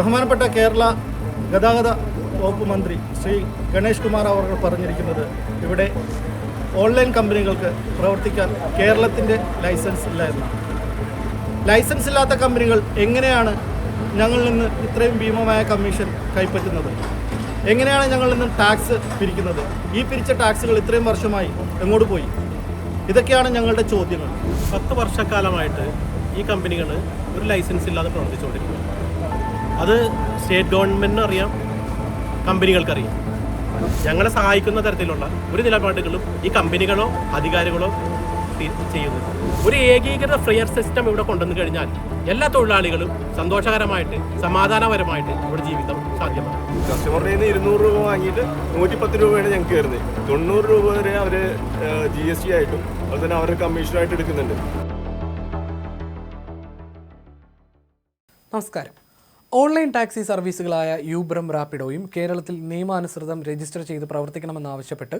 ബഹുമാനപ്പെട്ട കേരള ഗതാഗത വകുപ്പ് മന്ത്രി ശ്രീ ഗണേഷ് കുമാർ അവർ പറഞ്ഞിരിക്കുന്നത് ഇവിടെ ഓൺലൈൻ കമ്പനികൾക്ക് പ്രവർത്തിക്കാൻ കേരളത്തിന്റെ ലൈസൻസ് ഇല്ല എന്നാണ്. ലൈസൻസ് ഇല്ലാത്ത കമ്പനികൾ എങ്ങനെയാണ് ഞങ്ങളിൽ നിന്ന് ഇത്രയും ഭീമമായ കമ്മീഷൻ കൈപ്പറ്റുന്നത്? എങ്ങനെയാണ് ഞങ്ങളിൽ നിന്ന് ടാക്സ് പിരിക്കുന്നത്? ഈ പിരിച്ച ടാക്സുകൾ ഇത്രയും വർഷമായി എങ്ങോട്ട് പോയി? ഇതൊക്കെയാണ് ഞങ്ങളുടെ ചോദ്യങ്ങൾ. പത്ത് വർഷക്കാലമായിട്ട് ഈ കമ്പനികൾ ഒരു ലൈസൻസ് ഇല്ലാതെ പ്രവർത്തിച്ചുകൊണ്ടിരിക്കുന്നു. അത് സ്റ്റേറ്റ് ഗവൺമെന്റിനും അറിയാം കമ്പനികൾക്കറിയാം. ഞങ്ങളെ സഹായിക്കുന്ന തരത്തിലുള്ള ഒരു നിലപാടുകളും ഈ കമ്പനികളോ അധികാരികളോ തി- ചെയ്യുന്നത്. ഒരു ഏകീകൃത ഫ്രെയർ സിസ്റ്റം ഇവിടെ കൊണ്ടുവന്നു കഴിഞ്ഞാൽ എല്ലാ തൊഴിലാളികളും സന്തോഷകരമായിട്ട് സമാധാനപരമായിട്ട് ഇവിടെ ജീവിതം സാധ്യമാണ്. കസ്റ്റമറിൽ നിന്ന് ഇരുന്നൂറ് രൂപ വാങ്ങിയിട്ട് നൂറ്റിപ്പത്ത് രൂപയാണ് ഞങ്ങൾക്ക് കയറുന്നത് തൊണ്ണൂറ് രൂപ വരെ അവർ ജി എസ് ടി ആയിട്ടും അതുപോലെ തന്നെ അവരുടെ കമ്മീഷനായിട്ട് എടുക്കുന്നുണ്ട്. നമസ്കാരം. ഓൺലൈൻ ടാക്സി സർവീസുകളായ യൂബറും റാപ്പിഡോയും കേരളത്തിൽ നിയമാനുസൃതം രജിസ്റ്റർ ചെയ്ത് പ്രവർത്തിക്കണമെന്നാവശ്യപ്പെട്ട്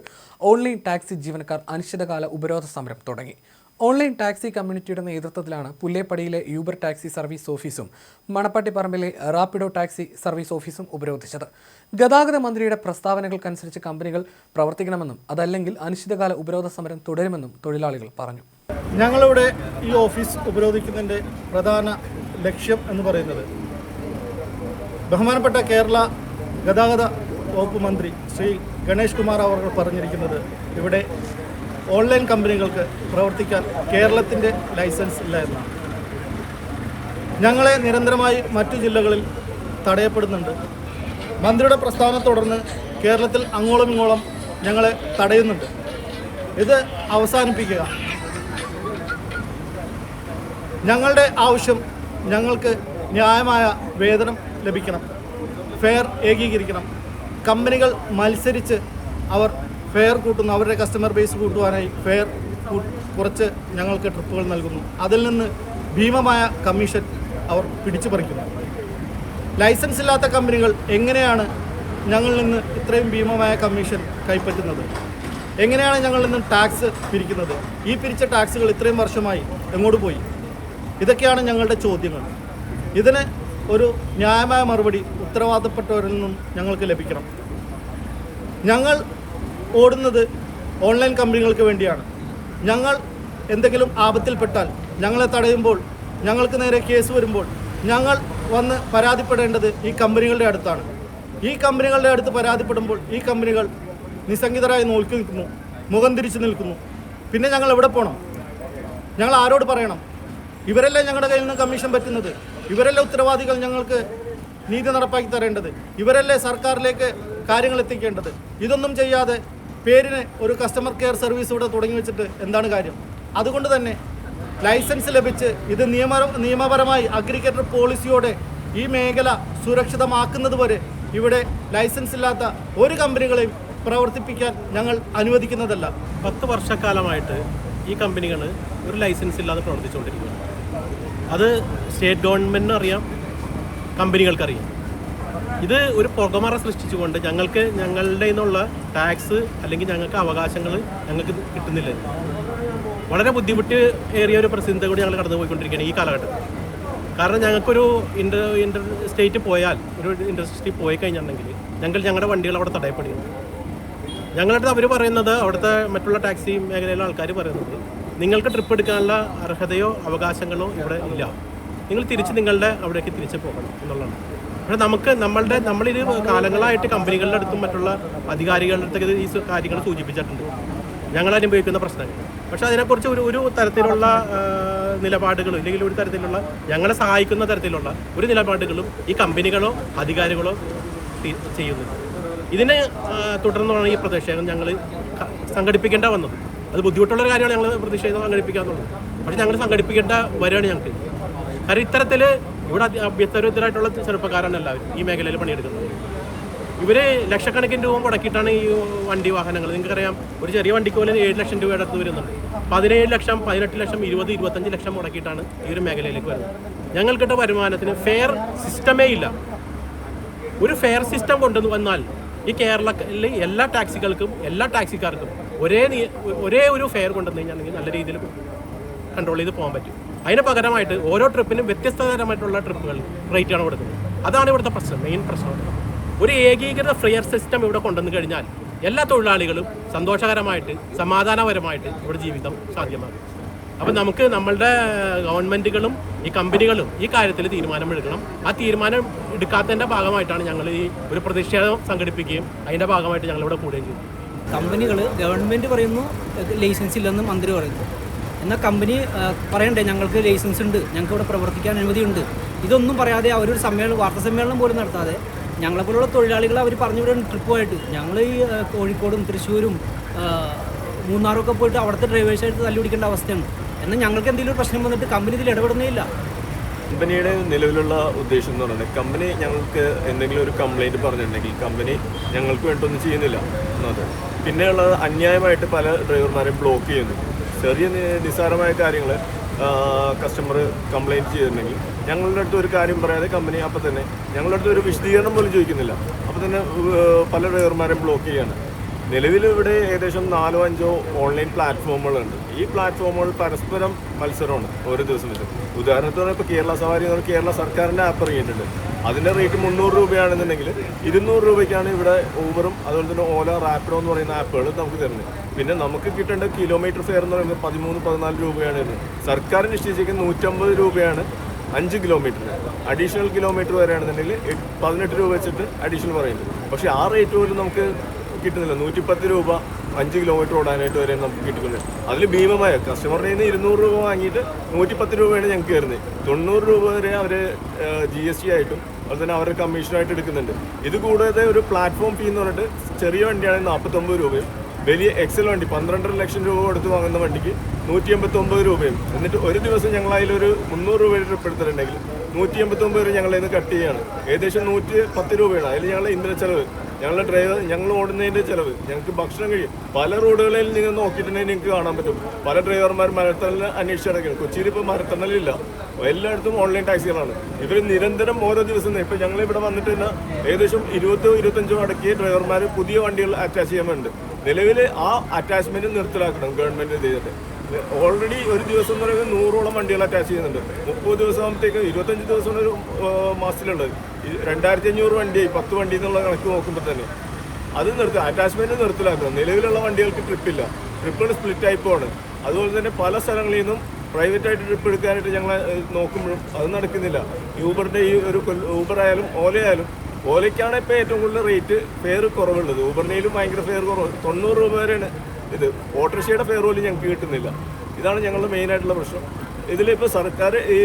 ഓൺലൈൻ ടാക്സി ജീവനക്കാർ അനിശ്ചിതകാല ഉപരോധ സമരം തുടങ്ങി. ഓൺലൈൻ ടാക്സി കമ്മ്യൂണിറ്റിയുടെ നേതൃത്വത്തിലാണ് പുല്ലേപ്പടിയിലെ യൂബർ ടാക്സി സർവീസ് ഓഫീസും മണപ്പാട്ടിപ്പറമ്പിലെ റാപ്പിഡോ ടാക്സി സർവീസ് ഓഫീസും ഉപരോധിച്ചത്. ഗതാഗത മന്ത്രിയുടെ പ്രസ്താവനകൾക്കനുസരിച്ച് കമ്പനികൾ പ്രവർത്തിക്കണമെന്നും അതല്ലെങ്കിൽ അനിശ്ചിതകാല ഉപരോധ സമരം തുടരുമെന്നും തൊഴിലാളികൾ പറഞ്ഞു. ഞങ്ങളിവിടെ ഈ ഓഫീസ് ഉപരോധിക്കുന്നതിന്റെ പ്രധാന ലക്ഷ്യം എന്ന് പറയുന്നത് ബഹുമാനപ്പെട്ട കേരള ഗതാഗത വകുപ്പ് മന്ത്രി ശ്രീ ഗണേഷ് കുമാർ അവർ പറഞ്ഞിരിക്കുന്നത് ഇവിടെ ഓൺലൈൻ കമ്പനികൾക്ക് പ്രവർത്തിക്കാൻ കേരളത്തിന്റെ ലൈസൻസ് ഇല്ല എന്നാണ്. ഞങ്ങളെ നിരന്തരമായി മറ്റു ജില്ലകളിൽ തടയപ്പെടുന്നുണ്ട്. മന്ത്രിയുടെ പ്രസ്താവന തുടർന്ന് കേരളത്തിൽ അങ്ങോളം ഇങ്ങോളം ഞങ്ങളെ തടയുന്നുണ്ട്. ഇത് അവസാനിപ്പിക്കുക. ഞങ്ങളുടെ ആവശ്യം ഞങ്ങൾക്ക് ന്യായമായ വേതനം ലഭിക്കണം. ഫെയർ ഏകീകരിക്കണം. കമ്പനികൾ മത്സരിച്ച് അവർ ഫെയർ കൂട്ടുന്നു. അവരുടെ കസ്റ്റമർ ബേസ് കൂട്ടുവാനായി ഫെയർ കുറച്ച് ഞങ്ങൾക്ക് ട്രിപ്പുകൾ നൽകുന്നു. അതിൽ നിന്ന് ഭീമമായ കമ്മീഷൻ അവർ പിടിച്ചു പറിക്കുന്നു ലൈസൻസ് ഇല്ലാത്ത കമ്പനികൾ എങ്ങനെയാണ് ഞങ്ങളിൽ നിന്ന് ഇത്രയും ഭീമമായ കമ്മീഷൻ കൈപ്പറ്റുന്നത്? എങ്ങനെയാണ് ഞങ്ങളിൽ നിന്ന് ടാക്സ് പിരിക്കുന്നത്? ഈ പിരിച്ച ടാക്സുകൾ ഇത്രയും വർഷമായി എങ്ങോട്ട് പോയി? ഇതൊക്കെയാണ് ഞങ്ങളുടെ ചോദ്യങ്ങൾ. ഇതിന് ഒരു ന്യായമായ മറുപടി ഉത്തരവാദപ്പെട്ടവരിൽ നിന്നും ഞങ്ങൾക്ക് ലഭിക്കണം. ഞങ്ങൾ ഓടുന്നത് ഓൺലൈൻ കമ്പനികൾക്ക് വേണ്ടിയാണ്. ഞങ്ങൾ എന്തെങ്കിലും ആപത്തിൽപ്പെട്ടാൽ ഞങ്ങളെ തടയുമ്പോൾ ഞങ്ങൾക്ക് നേരെ കേസ് വരുമ്പോൾ ഞങ്ങൾ വന്ന് പരാതിപ്പെടേണ്ടത് ഈ കമ്പനികളുടെ അടുത്താണ്. ഈ കമ്പനികളുടെ അടുത്ത് പരാതിപ്പെടുമ്പോൾ ഈ കമ്പനികൾ നിസ്സംഗിതരായി നോക്കി നിൽക്കുന്നു മുഖം തിരിച്ചു നിൽക്കുന്നു. പിന്നെ ഞങ്ങൾ എവിടെ പോകണം ഞങ്ങൾ ആരോട് പറയണം? ഇവരല്ലേ ഞങ്ങളുടെ കയ്യിൽ നിന്ന് കമ്മീഷൻ പറ്റുന്നത്? ഇവരല്ലേ ഉത്തരവാദികൾ ഞങ്ങൾക്ക് നീതി നടപ്പാക്കി തരേണ്ടത്? ഇവരല്ലേ സർക്കാരിലേക്ക് കാര്യങ്ങൾ എത്തിക്കേണ്ടത്? ഇതൊന്നും ചെയ്യാതെ പേരിന് ഒരു കസ്റ്റമർ കെയർ സർവീസ് ഇവിടെ തുടങ്ങി വെച്ചിട്ട് എന്താണ് കാര്യം? അതുകൊണ്ട് തന്നെ ലൈസൻസ് ലഭിച്ച് ഇത് നിയമ നിയമപരമായി അഗ്രികൾച്ചർ പോളിസിയോടെ ഈ മേഖല സുരക്ഷിതമാക്കുന്നത് വരെ ഇവിടെ ലൈസൻസ് ഇല്ലാത്ത ഒരു കമ്പനികളെയും പ്രവർത്തിപ്പിക്കാൻ ഞങ്ങൾ അനുവദിക്കുന്നതല്ല. പത്ത് വർഷക്കാലമായിട്ട് ഈ കമ്പനികൾ ഒരു ലൈസൻസ് ഇല്ലാതെ പ്രവർത്തിച്ചുകൊണ്ടിരിക്കുന്നു അത് സ്റ്റേറ്റ് ഗവൺമെന്റിനും അറിയാം കമ്പനികൾക്കറിയാം. ഇത് ഒരു പുകമറ സൃഷ്ടിച്ചുകൊണ്ട് ഞങ്ങൾക്ക് ഞങ്ങളുടെ നിന്നുള്ള ടാക്സ് അല്ലെങ്കിൽ ഞങ്ങൾക്ക് അവകാശങ്ങൾ ഞങ്ങൾക്ക് കിട്ടുന്നില്ല. വളരെ ബുദ്ധിമുട്ട് ഏറിയ ഒരു പ്രസിദ്ധ കൂടി ഞങ്ങൾ കടന്നു പോയിക്കൊണ്ടിരിക്കുകയാണ് ഈ കാലഘട്ടത്തിൽ. കാരണം ഞങ്ങൾക്കൊരു ഇന്റർ ഇന്റർ സ്റ്റേറ്റ് പോയാൽ ഒരു സ്റ്റേറ്റ് പോയി കഴിഞ്ഞിട്ടുണ്ടെങ്കിൽ ഞങ്ങൾ ഞങ്ങളുടെ വണ്ടികൾ അവിടെ തടയപ്പെടുകയാണ് ഞങ്ങളുടെ അവർ പറയുന്നത് അവിടുത്തെ മറ്റുള്ള ടാക്സി മേഖലയിലെ ആൾക്കാർ പറയുന്നത് നിങ്ങൾക്ക് ട്രിപ്പ് എടുക്കാനുള്ള അർഹതയോ അവകാശങ്ങളോ ഇവിടെ ഇല്ല. നിങ്ങൾ തിരിച്ച് നിങ്ങളുടെ അവിടേക്ക് തിരിച്ച് പോകണം എന്നുള്ളതാണ്. പക്ഷേ നമുക്ക് നമ്മളുടെ നമ്മളിത് കാലങ്ങളായിട്ട് കമ്പനികളുടെ അടുത്തും മറ്റുള്ള അധികാരികളുടെ അടുത്തൊക്കെ ഈ കാര്യങ്ങൾ സൂചിപ്പിച്ചിട്ടുണ്ട്. ഞങ്ങൾ അനുഭവിക്കുന്ന പ്രശ്നങ്ങൾ. പക്ഷെ അതിനെക്കുറിച്ച് ഒരു ഒരു തരത്തിലുള്ള നിലപാടുകളും ഇല്ലെങ്കിൽ ഒരു തരത്തിലുള്ള ഞങ്ങളെ സഹായിക്കുന്ന തരത്തിലുള്ള ഒരു നിലപാടുകളും ഈ കമ്പനികളോ അധികാരികളോ ചെയ്യുന്നില്ല. ഇതിനെ തുടർന്നാണ് ഈ പ്രതിഷേധം ഞങ്ങൾ സംഘടിപ്പിക്കേണ്ട വന്നത്. അത് ബുദ്ധിമുട്ടുള്ള ഒരു കാര്യമാണ് ഞങ്ങൾ പ്രതിഷേധം സംഘടിപ്പിക്കാന്നുള്ളത്. പക്ഷെ ഞങ്ങൾ സംഘടിപ്പിക്കേണ്ട വരികയാണ് ഞങ്ങൾക്ക്. കാരണം ഇത്തരത്തിൽ ഇവിടെ അഭ്യസ്തരുദ്ധരായിട്ടുള്ള ചെറുപ്പക്കാരാണ് എല്ലാവരും ഈ മേഖലയിൽ പണിയെടുക്കുന്നത്. ഇവർ ലക്ഷക്കണക്കിന് രൂപ മുടക്കിയിട്ടാണ് ഈ വണ്ടി വാഹനങ്ങൾ നിങ്ങൾക്കറിയാം ഒരു ചെറിയ വണ്ടിക്ക് പോലും ഏഴ് ലക്ഷം രൂപ അടുത്ത് വരുന്നുണ്ട്. പതിനേഴ് ലക്ഷം പതിനെട്ട് ലക്ഷം ഇരുപത് ഇരുപത്തഞ്ച് ലക്ഷം മുടക്കിയിട്ടാണ് ഈ ഒരു മേഖലയിലേക്ക് വരുന്നത്. ഞങ്ങൾക്കിട്ട വരുമാനത്തിന് ഫെയർ സിസ്റ്റമേ ഇല്ല. ഒരു ഫെയർ സിസ്റ്റം കൊണ്ടുവന്നാൽ വന്നാൽ ഈ കേരളത്തിലെ എല്ലാ ടാക്സികൾക്കും എല്ലാ ടാക്സിക്കാർക്കും ഒരേ ഒരേ ഒരു ഫെയർ കൊണ്ടുവന്ന് കഴിഞ്ഞാൽ നല്ല രീതിയിൽ കൺട്രോൾ ചെയ്ത് പോകാൻ പറ്റും. അതിന് പകരമായിട്ട് ഓരോ ട്രിപ്പിനും വ്യത്യസ്ത തരമായിട്ടുള്ള ട്രിപ്പുകൾ റേറ്റാണ് കൊടുക്കുന്നത്. അതാണ് ഇവിടുത്തെ പ്രശ്നം മെയിൻ പ്രശ്നം. ഒരു ഏകീകൃത ഫ്രെയർ സിസ്റ്റം ഇവിടെ കൊണ്ടുവന്നു കഴിഞ്ഞാൽ എല്ലാ തൊഴിലാളികളും സന്തോഷകരമായിട്ട് സമാധാനപരമായിട്ട് ഇവിടെ ജീവിതം സാധ്യമാകും. അപ്പം നമുക്ക് നമ്മളുടെ ഗവൺമെന്റുകളും ഈ കമ്പനികളും ഈ കാര്യത്തിൽ തീരുമാനമെടുക്കണം. ആ തീരുമാനം എടുക്കാത്തതിന്റെ ഭാഗമായിട്ടാണ് ഞങ്ങൾ ഈ ഒരു പ്രതിഷേധം സംഘടിപ്പിക്കുകയും അതിന്റെ ഭാഗമായിട്ട് ഞങ്ങളിവിടെ കൂടുകയും ചെയ്തു കമ്പനികൾ ഗവൺമെന്റ് പറയുന്നു ലൈസൻസ് ഇല്ലെന്ന് മന്ത്രി പറയുന്നു. എന്നാൽ കമ്പനി പറയണ്ടേ ഞങ്ങൾക്ക് ലൈസൻസ് ഉണ്ട് ഞങ്ങൾക്ക് ഇവിടെ പ്രവർത്തിക്കാൻ അനുമതിയുണ്ട്. ഇതൊന്നും പറയാതെ അവരൊരു സമ്മേളനം വാർത്താ സമ്മേളനം പോലും നടത്താതെ ഞങ്ങളെപ്പോലുള്ള തൊഴിലാളികൾ അവർ പറഞ്ഞു വിടുന്ന ട്രിപ്പുമായിട്ട്. ഞങ്ങൾ ഈ കോഴിക്കോടും തൃശ്ശൂരും മൂന്നാറൊക്കെ പോയിട്ട് അവിടുത്തെ ഡ്രൈവേഴ്സായിട്ട് തല്ലുപിടിക്കേണ്ട അവസ്ഥയാണ്. എന്നാൽ ഞങ്ങൾക്ക് എന്തെങ്കിലും പ്രശ്നം വന്നിട്ട് കമ്പനി ഇതിൽ ഇടപെടുന്നേ ഇല്ല. കമ്പനിയുടെ നിലവിലുള്ള ഉദ്ദേശം എന്ന് പറയുന്നത് കമ്പനി ഞങ്ങൾക്ക് എന്തെങ്കിലും ഒരു കംപ്ലൈന്റ് പറഞ്ഞിട്ടുണ്ടെങ്കിൽ കമ്പനി ഞങ്ങൾക്ക് വേണ്ടൊന്നും ചെയ്യുന്നില്ല. എന്നത് പിന്നെയുള്ളത് അന്യായമായിട്ട് പല ഡ്രൈവർമാരെയും ബ്ലോക്ക് ചെയ്യുന്നു. ചെറിയ നിസ്സാരമായ കാര്യങ്ങൾ കസ്റ്റമർ കംപ്ലൈന്റ് ചെയ്തിട്ടുണ്ടെങ്കിൽ ഞങ്ങളുടെ അടുത്ത് ഒരു കാര്യം പറയാതെ കമ്പനി അപ്പോൾ തന്നെ ഞങ്ങളുടെ അടുത്ത് ഒരു വിശദീകരണം പോലും ചോദിക്കുന്നില്ല. അപ്പോൾ തന്നെ പല ഡ്രൈവർമാരെയും ബ്ലോക്ക് ചെയ്യാണ് നിലവിൽ ഇവിടെ ഏകദേശം നാലോ അഞ്ചോ ഓൺലൈൻ പ്ലാറ്റ്ഫോമുകളുണ്ട് ഈ പ്ലാറ്റ്ഫോമുകൾ പരസ്പരം മത്സരമാണ് ഓരോ ദിവസം വെച്ച് ഉദാഹരണത്തിന് ഇപ്പോൾ കേരള സവാരി എന്ന് പറഞ്ഞാൽ കേരള സർക്കാരിന്റെ ആപ്പ് ഇറങ്ങിയിട്ടുണ്ട്. അതിന്റെ റേറ്റ് മുന്നൂറ് രൂപയാണെന്നുണ്ടെങ്കിൽ ഇരുന്നൂറ് രൂപയ്ക്കാണ് ഇവിടെ ഊബറും അതുപോലെ തന്നെ ഓല റാപ്പിഡോ എന്ന് പറയുന്ന ആപ്പുകൾ നമുക്ക് തരുന്നത്. പിന്നെ നമുക്ക് കിട്ടേണ്ട കിലോമീറ്റർ ഫെയർ എന്ന് പറയുന്നത് പതിമൂന്ന് പതിനാല് രൂപയാണ് വരുന്നത് സർക്കാർ നിശ്ചയിച്ചിരിക്കുന്ന നൂറ്റമ്പത് രൂപയാണ് അഞ്ച് കിലോമീറ്ററിന് അഡീഷണൽ കിലോമീറ്റർ വരെയാണെന്നുണ്ടെങ്കിൽ പതിനെട്ട് രൂപ വെച്ചിട്ട് അഡീഷണൽ പറയുന്നത്. പക്ഷേ ആ റേറ്റ് പോലും നമുക്ക് കിട്ടുന്നില്ല. നൂറ്റിപ്പത്ത് രൂപ അഞ്ച് കിലോമീറ്റർ ഓടാനായിട്ട് വരെ നമുക്ക് കിട്ടുന്നില്ല അതിൽ ഭീമമായ കസ്റ്റമറുടെ നിന്ന് ഇരുന്നൂറ് രൂപ വാങ്ങിയിട്ട് നൂറ്റിപ്പത്ത് രൂപയാണ് ഞങ്ങൾക്ക് കയറുന്നത് തൊണ്ണൂറ് രൂപ വരെ അവർ ജി എസ് ടി ആയിട്ടും അതുപോലെ തന്നെ അവരുടെ കമ്മീഷനായിട്ട് എടുക്കുന്നുണ്ട്. ഇത് കൂടാതെ ഒരു പ്ലാറ്റ്ഫോം ഫീ എന്ന് പറഞ്ഞിട്ട് ചെറിയ വണ്ടിയാണെങ്കിൽ നാൽപ്പത്തൊമ്പത് രൂപയും വലിയ എക്സൽ വണ്ടി പന്ത്രണ്ടര ലക്ഷം രൂപ കൊടുത്ത് വാങ്ങുന്ന വണ്ടിക്ക് നൂറ്റി എൺപത്തൊമ്പത് രൂപയും. എന്നിട്ട് ഒരു ദിവസം ഞങ്ങൾ അതിലൊരു മുന്നൂറ് രൂപയുടെ ട്രിപ്പ് എടുത്തിട്ടുണ്ടെങ്കിൽ നൂറ്റി എൺപത്തൊമ്പത് രൂപ ഞങ്ങൾ കട്ട് ചെയ്യാണ് ഏകദേശം നൂറ്റി പത്ത് രൂപയാണ്. അതിൽ ഞങ്ങൾ ഇന്ധന ചെലവ് ഞങ്ങളുടെ ഡ്രൈവർ ഞങ്ങൾ ഓടുന്നതിന്റെ ചിലവ് ഞങ്ങൾക്ക് ഭക്ഷണം കഴിയും. പല റോഡുകളിൽ നിങ്ങൾ നോക്കിയിട്ടുണ്ടെങ്കിൽ നിങ്ങൾക്ക് കാണാൻ പറ്റും. പല ഡ്രൈവർമാർ മരത്തണലിൽ അന്വേഷിച്ചിടക്കണം കൊച്ചിയിൽ ഇപ്പോൾ മരത്തണലില്ല. എല്ലായിടത്തും ഓൺലൈൻ ടാക്സികളാണ് ഇവർ നിരന്തരം ഓരോ ദിവസം ഇപ്പോൾ ഞങ്ങൾ ഇവിടെ വന്നിട്ട് തന്നെ ഏകദേശം ഇരുപത്തോ ഇരുപത്തഞ്ചോ അടക്കിയ ഡ്രൈവർമാർ പുതിയ വണ്ടികൾ അറ്റാച്ച് ചെയ്യാൻ വേണ്ടി നിലവിൽ ആ അറ്റാച്ച്മെന്റ് നിർത്തലാക്കണം ഗവൺമെന്റ് ചെയ്തിട്ട് ഓൾറെഡി ഒരു ദിവസം എന്ന് പറയുന്നത് നൂറോളം വണ്ടികൾ അറ്റാച്ച് ചെയ്യുന്നുണ്ട്. മുപ്പത് ദിവസം ആകുമ്പോഴത്തേക്ക് ഇരുപത്തഞ്ച് ദിവസം ഒരു മാസത്തിലുള്ളത്. രണ്ടായിരത്തി അഞ്ഞൂറ് വണ്ടി പത്ത് വണ്ടി എന്നുള്ള കണക്ക് നോക്കുമ്പോൾ തന്നെ. അത് നിർത്തുക അറ്റാച്ച്മെന്റ് നിർത്തലാക്കണം നിലവിലുള്ള വണ്ടികൾക്ക് ട്രിപ്പില്ല ട്രിപ്പുകൾ സ്പ്ലിറ്റ് ആയിപ്പോണ് അതുപോലെ തന്നെ പല സ്ഥലങ്ങളിൽ നിന്നും പ്രൈവറ്റ് ആയിട്ട് ട്രിപ്പ് എടുക്കാനായിട്ട് ഞങ്ങൾ നോക്കുമ്പോഴും അത് നടക്കുന്നില്ല. യൂബറിന്റെ ഈ ഒരു ഊബർ ആയാലും ഓല ആയാലും ഓലയ്ക്കാണ് ഇപ്പോൾ ഏറ്റവും കൂടുതൽ റേറ്റ് ഫെയർ കുറവുള്ളത്. ഊബറിനേലും ഭയങ്കര ഫെയർ കുറവ്. തൊണ്ണൂറ് രൂപ വരെയാണ് ഇത് ഓട്ടോറിക്ഷയുടെ ഫെയർ പോലും ഞങ്ങൾക്ക് കിട്ടുന്നില്ല. ഇതാണ് ഞങ്ങളുടെ മെയിൻ ആയിട്ടുള്ള പ്രശ്നം. ഇതിലിപ്പോൾ സർക്കാർ ഈ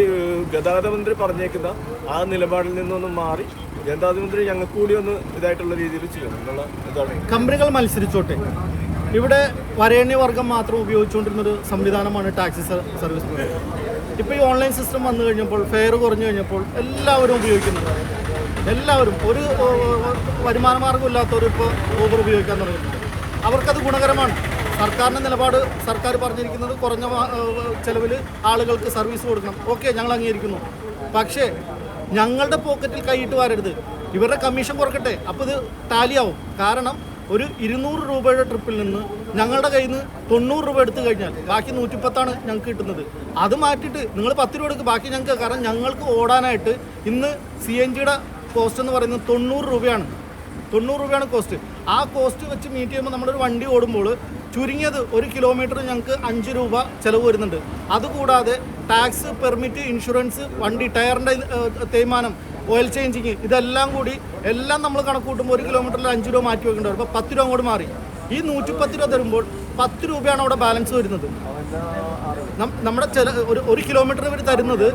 ഗതാഗത മന്ത്രി പറഞ്ഞേക്കുന്ന ആ നിലപാടിൽ നിന്നൊന്നും മാറി ഗതാഗത മന്ത്രി ഞങ്ങൾക്ക് കൂടി ഒന്ന് ഇതായിട്ടുള്ള രീതിയിൽ ചെയ്യണം. എന്നുള്ള ഇതാണ്. കമ്പനികൾ മത്സരിച്ചോട്ടെ? ഇവിടെ വരേണ്യവർഗം മാത്രം ഉപയോഗിച്ചുകൊണ്ടിരുന്ന ഒരു സംവിധാനമാണ് ടാക്സി സർവീസ് ഇപ്പോൾ ഈ ഓൺലൈൻ സിസ്റ്റം വന്നു കഴിഞ്ഞപ്പോൾ ഫെയർ കുറഞ്ഞു കഴിഞ്ഞപ്പോൾ എല്ലാവരും ഉപയോഗിക്കുന്നുണ്ട്. എല്ലാവരും ഒരു വരുമാന മാർഗമില്ലാത്തവരും ഇപ്പോൾ ഊബർ ഉപയോഗിക്കാൻ തുടങ്ങിയിട്ടുണ്ട് അവർക്കത് ഗുണകരമാണ്. സർക്കാരിന്റെ നിലപാട് സർക്കാർ പറഞ്ഞിരിക്കുന്നത് കുറഞ്ഞ ചിലവിൽ ആളുകൾക്ക് സർവീസ് കൊടുക്കണം. ഓക്കെ ഞങ്ങൾ അംഗീകരിക്കുന്നു. പക്ഷേ ഞങ്ങളുടെ പോക്കറ്റിൽ കൈയിട്ട് വരരുത്. ഇവരുടെ കമ്മീഷൻ കുറക്കട്ടെ. അപ്പോൾ ഇത് ടാലിയാവും. കാരണം ഒരു ഇരുന്നൂറ് രൂപയുടെ ട്രിപ്പിൽ നിന്ന് ഞങ്ങളുടെ കയ്യിൽ നിന്ന് തൊണ്ണൂറ് രൂപ എടുത്തു കഴിഞ്ഞാൽ ബാക്കി നൂറ്റിപ്പത്താണ് ഞങ്ങൾക്ക് കിട്ടുന്നത്. അത് മാറ്റിയിട്ട് നിങ്ങൾ പത്ത് രൂപ എടുക്കുക ബാക്കി ഞങ്ങൾക്ക് കാരണം ഞങ്ങൾക്ക് ഓടാനായിട്ട് ഇന്ന് സി എൻ ജിയുടെ കോസ്റ്റ് എന്ന് പറയുന്നത് തൊണ്ണൂറ് രൂപയാണ്. തൊണ്ണൂറ് രൂപയാണ് കോസ്റ്റ്. ആ കോസ്റ്റ് വെച്ച് മീറ്റ് ചെയ്യുമ്പോൾ നമ്മളൊരു വണ്ടി ഓടുമ്പോൾ ചുരുങ്ങിയത് ഒരു കിലോമീറ്റർ ഞങ്ങൾക്ക് അഞ്ച് രൂപ ചിലവ് വരുന്നുണ്ട്. അതുകൂടാതെ ടാക്സ് പെർമിറ്റ് ഇൻഷുറൻസ് വണ്ടി ടയറിന്റെ തേയ്മാനം ഓയിൽ ചേഞ്ചിങ് ഇതെല്ലാം കൂടി എല്ലാം നമ്മൾ കണക്ക് കൂട്ടുമ്പോൾ ഒരു കിലോമീറ്ററിൽ അഞ്ച് രൂപ മാറ്റി വെക്കേണ്ടി വരും. അപ്പോൾ പത്ത് രൂപ അങ്ങോട്ട് മാറി. ഈ നൂറ്റിപ്പത്ത് രൂപ തരുമ്പോൾ പത്ത് രൂപയാണ് അവിടെ ബാലൻസ് വരുന്നത്. നമ്മുടെ ചില ഒരു ഒരു കിലോമീറ്റർ ഇവർ തരുന്നത്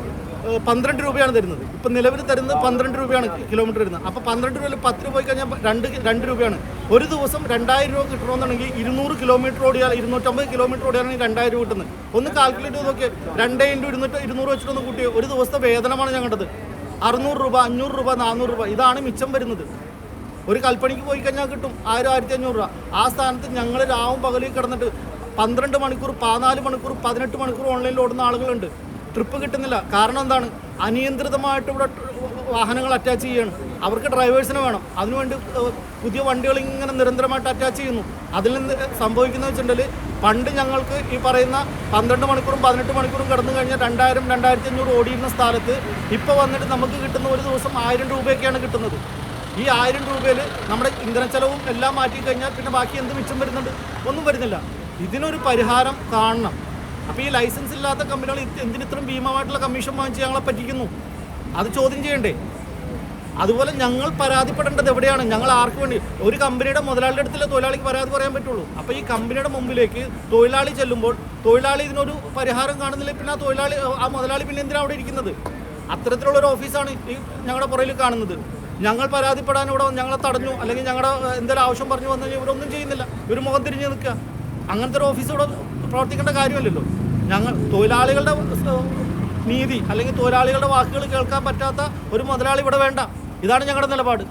പന്ത്രണ്ട് രൂപയാണ് തരുന്നത്. ഇപ്പം നിലവിൽ തരുന്നത് പന്ത്രണ്ട് രൂപയാണ് കിലോമീറ്റർ വരുന്നത് അപ്പോൾ പന്ത്രണ്ട് രൂപയിൽ പത്ത് രൂപ കഴിഞ്ഞാൽ രണ്ട് രണ്ട് രൂപയാണ്. ഒരു ദിവസം രണ്ടായിരം രൂപ കിട്ടണമെന്നുണ്ടെങ്കിൽ ഇരുന്നൂറ് കിലോമീറ്റർ ഓടിയാൽ ഇരുന്നൂറ്റമ്പത് കിലോമീറ്റർ ഓടിയാണെങ്കിൽ രണ്ടായിരം രൂപ കിട്ടുന്നത്. ഒന്ന് കാൽക്കുലേറ്റ് ചെയ്ത് നോക്കിയാൽ രണ്ടേ ഇന്റു ഇരുന്നൂറ്റി ഇരുന്നൂറ് വെച്ചിട്ടൊന്ന് കൂട്ടി ഒരു ദിവസത്തെ വേതനമാണ് ഞാൻ കണ്ടത്. അറുന്നൂറ് രൂപ അഞ്ഞൂറ് രൂപ നാനൂറ് രൂപ ഇതാണ് മിച്ചം വരുന്നത്. ഒരു കൽപ്പണിക്ക് പോയി കഴിഞ്ഞാൽ കിട്ടും ആയിരം ആയിരത്തി അഞ്ഞൂറ് രൂപ. ആ സ്ഥാനത്ത് ഞങ്ങൾ രാവും പകലിൽ കിടന്നിട്ട് പന്ത്രണ്ട് മണിക്കൂർ പതിനാല് മണിക്കൂർ പതിനെട്ട് മണിക്കൂർ ഓൺലൈനിൽ ഓടുന്ന ആളുകളുണ്ട്. ട്രിപ്പ് കിട്ടുന്നില്ല. കാരണം എന്താണ്? അനിയന്ത്രിതമായിട്ട് ഇവിടെ വാഹനങ്ങൾ അറ്റാച്ച് ചെയ്യാണ്. അവർക്ക് ഡ്രൈവേഴ്സിനെ വേണം. അതിനുവേണ്ടി പുതിയ വണ്ടികൾ ഇങ്ങനെ നിരന്തരമായിട്ട് അറ്റാച്ച് ചെയ്യുന്നു. അതിൽ നിന്ന് സംഭവിക്കുന്നത് വെച്ചിട്ടുണ്ടെങ്കിൽ പണ്ട് ഞങ്ങൾക്ക് ഈ പറയുന്ന പന്ത്രണ്ട് മണിക്കൂറും പതിനെട്ട് മണിക്കൂറും കിടന്നു കഴിഞ്ഞാൽ രണ്ടായിരം രണ്ടായിരത്തി അഞ്ഞൂറ് ഓടിയിരുന്ന സ്ഥലത്ത് ഇപ്പോൾ വന്നിട്ട് നമുക്ക് കിട്ടുന്ന ഒരു ദിവസം ആയിരം രൂപയൊക്കെയാണ് കിട്ടുന്നത്. ഈ ആയിരം രൂപയിൽ നമ്മുടെ ഇന്ധന ചെലവും എല്ലാം മാറ്റി കഴിഞ്ഞാൽ പിന്നെ ബാക്കി എന്ത് മിച്ചം വരുന്നുണ്ട്? ഒന്നും വരുന്നില്ല. ഇതിനൊരു പരിഹാരം കാണണം. അപ്പോൾ ഈ ലൈസൻസ് ഇല്ലാത്ത കമ്പനികൾ എന്തിന് ഇത്രയും ഭീമമായിട്ടുള്ള കമ്മീഷൻ വാങ്ങിച്ച് ഞങ്ങളെ പറ്റിക്കുന്നു? അത് ചോദ്യം ചെയ്യണ്ടേ? അതുപോലെ ഞങ്ങൾ പരാതിപ്പെടേണ്ടത് എവിടെയാണ്? ഞങ്ങൾ ആർക്ക് വേണ്ടി? ഒരു കമ്പനിയുടെ മുതലാളിയുടെ അടുത്തല്ലേ തൊഴിലാളിക്ക് പരാതി പറയാൻ പറ്റുള്ളൂ. അപ്പോൾ ഈ കമ്പനിയുടെ മുമ്പിലേക്ക് തൊഴിലാളി ചെല്ലുമ്പോൾ തൊഴിലാളി ഇതിനൊരു പരിഹാരം കാണുന്നില്ല? പിന്നെ ആ തൊഴിലാളി ആ മുതലാളി പിന്നെ എന്തിനാണ് അവിടെ ഇരിക്കുന്നത്? അത്തരത്തിലുള്ള ഒരു ഓഫീസാണ് ഈ ഞങ്ങളുടെ പുറയിൽ കാണുന്നത്. ഞങ്ങൾ പരാതിപ്പെടാൻ ഇവിടെ ഞങ്ങളെ തടഞ്ഞു അല്ലെങ്കിൽ ഞങ്ങളുടെ എന്തെങ്കിലും ആവശ്യം പറഞ്ഞു വന്നാൽ ഇവരൊന്നും ചെയ്യുന്നില്ല. ഇവർ മുഖം തിരിഞ്ഞ് നിൽക്കുക. അങ്ങനത്തെ ഒരു ഓഫീസ് ഇവിടെ പ്രവർത്തിക്കേണ്ട കാര്യമല്ലല്ലോ. ഞങ്ങൾ തൊഴിലാളികളുടെ നീതി അല്ലെങ്കിൽ തൊഴിലാളികളുടെ വാക്കുകൾ കേൾക്കാൻ പറ്റാത്ത ഒരു മുതലാളി ഇവിടെ വേണ്ട. ഇതാണ് ഞങ്ങളുടെ നിലപാട്.